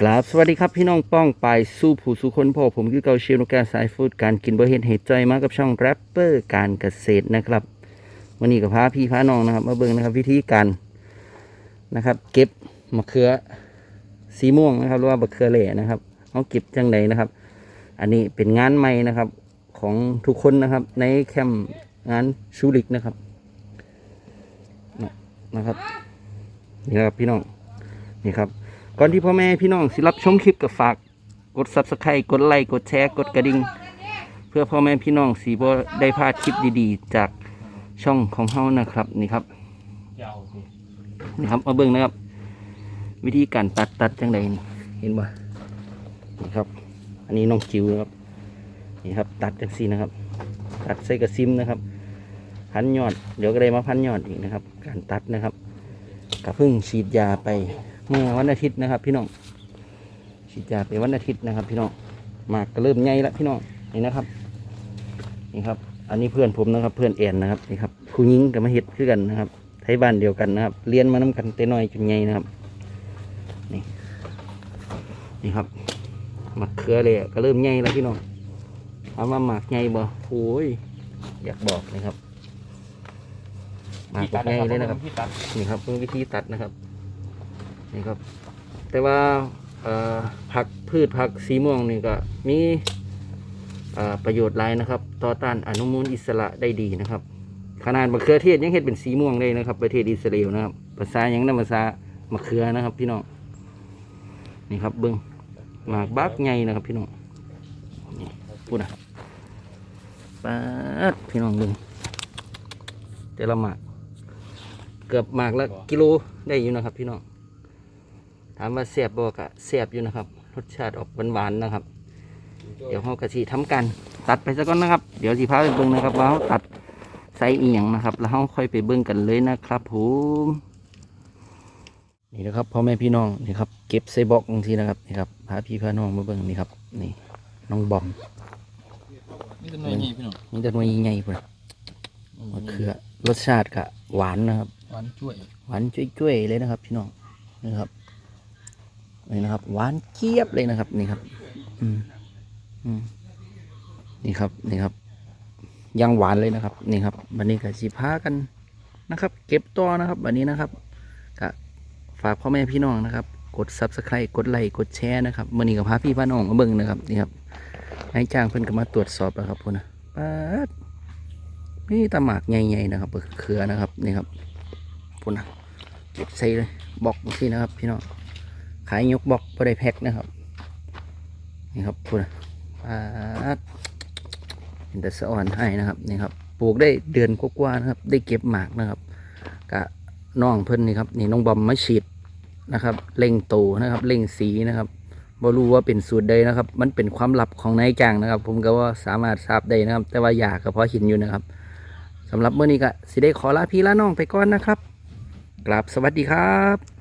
กราบสวัสดีครับพี่น้องป้องไปสู้ผู้สู้คนพ่อผมคือเกาเชียวนกแก้สายฟูดการกินบ่เห็นเหตุใจมากับช่องแรปเปอร์การเกษตรนะครับ วันนี้กับพาพี่พาน้องนะครับ มาเบิ่งนะครับวิธีการนะครับ เก็บมะเขือสีม่วงนะครับหรือว่ามะเขือเหล่นะครับเอาเก็บจังไดนะครับ อันนี้เป็นงานใหม่นะครับของทุกคนนะครับ ในแคมป์งานชูริกนะครับนะครับนี่นะครับพี่น้องนี่ครับ ก่อนที่พ่อแม่พี่น้องสิรับชมคลิปกับฝาก กด subscribe กดไลค์กดแชร์กดกระดิ่งเพื่อพ่อแม่พี่น้องสีบ่ได้พลาดคลิปดีๆ จากช่องของเฮานะครับนี่ครับนี่ครับมาเบิ่งนะครับ วิธีการตัดตัดจังไดนเห็นบ่นี่ครับ อันนี้น้องจิ๋วนะครับนี่ครับ ตัดจังซี่นะครับ ตัดใส่กระซิมนะครับ พันยอด เดี๋ยวก็ได้มาพันยอดอีกนะครับ การตัดนะครับกระพึ่งฉีดยาไป เมื่อวันอาทิตย์นะครับ พี่น้องฉีดยาไปวันอาทิตย์นะครับ พี่น้องหมากก็เริ่มใหญ่แล้วพี่น้องนี่นะครับ นี่ครับ อันนี้เพื่อนผมนะครับ เพื่อนแอนนะครับนี่ครับผู้หญิงกับมาเฮ็ดคือกันนะครับไทยบ้านเดียวกันนะครับเรียนมาน้กันแต่น้อยจนใหญ่นะครับ นี่นี่ครับหมากเขือเลยก็เริ่มใหญ่แล้วพี่น้องถามว่าหมากใหญ่บ่โอ้ยอยากบอกนะครับหมากใหญ่เลยนะครับที่ตัดนี่ครับเป็นวิธีตัดนะครับ นี่ครับ แต่ว่าผักพืชผักสีม่วงนี่ก็มีประโยชน์หลายนะครับ ต่อต้านอนุมูลอิสระได้ดีนะครับ ขนาดมะเขือเทศยังเห็ดเป็นสีม่วงเลยนะครับ ประเทศอิสราเอลนะครับ ภาษายังนั่นภาษามะเขือนะครับ พี่น้องนี่ครับเบิ้งหมากบักไงนะครับ พี่น้องนี่พูดนะปัดพี่น้องเบิ้งแต่ละหมากเกือบหมากละกิโลได้อยู่นะครับ พี่น้อง ถามว่าเสียบบอกอะเสียบอยู่นะครับ รสชาติออกหวานๆนะครับ เดี๋ยวเขากะสีทำกันตัดไปซะก่อนนะครับ เดี๋ยวสีพาไปเบิ่งนะครับว่าเขาตัดไซส์อีหยังนะครับ แล้วเขาค่อยไปเบิ่งกันเลยนะครับผมนี่นะครับพ่อแม่พี่น้องนี่ครับเก็บใส่บล็อกบางทีนะครับนี่ครับพาพี่พาน้องมาเบิ่งนี่ครับนี่น้องบอมนี่เป็นหน่วยนี่พี่น้องนี่จะหน่วยใหญ่ๆพุ่นมะเขือรสชาติกะหวานนะครับ หวานช่วยหวานจุ้ยๆเลยนะครับ พี่น้องนี่ครับ นี่นะครับหวานเจี๊ยบเลยนะครับ นี่ครับ อืมอืมนี่ครับนี่ครับ ยังหวานเลยนะครับ นี่ครับวันนี้ก็สิพากันนะครับ เก็บต่อนะครับวันนี้นะครับก็ฝากพ่อแม่พี่น้องนะครับ กด subscribe กดไลค์กดแชร์นะครับวันนี้ก็พาพี่พาน้องมาเบิ่งนะครับนี่ครับนายจ้างเพิ่นก็มาตรวจสอบแล้วครับพุ่นนะป๊าดนี่ตะหมากใหญ่ๆนะครับเครือนะครับนี่ครับพุ่นนะเก็บใส่เลยบอกที่นะครับ พี่น้อง ขายยกบล็อกบ่ได้แพ็คนะครับนี่ครับพุ่นนะปาเห็นแต่สะอ่อนให้นะครับนี่ครับปลูกได้เดือนกว่าๆนะครับ ได้เก็บหมากนะครับกะน้องเพิ่นนี่ครับนี่น้องบอมมาฉีดนะครับเล่งโตนะครับเล่งสีนะครับบ่รู้ว่าเป็นสูตรใดนะครับ มันเป็นความลับของนายจ้างนะครับ ผมก็ว่าสามารถทราบได้นะครับ แต่ว่าอยากก็พอเห็นอยู่นะครับสำหรับเมื่อนี้ก็สิได้ขอลาพี่ลาน้องไปก่อนนะครับกราบสวัสดีครับ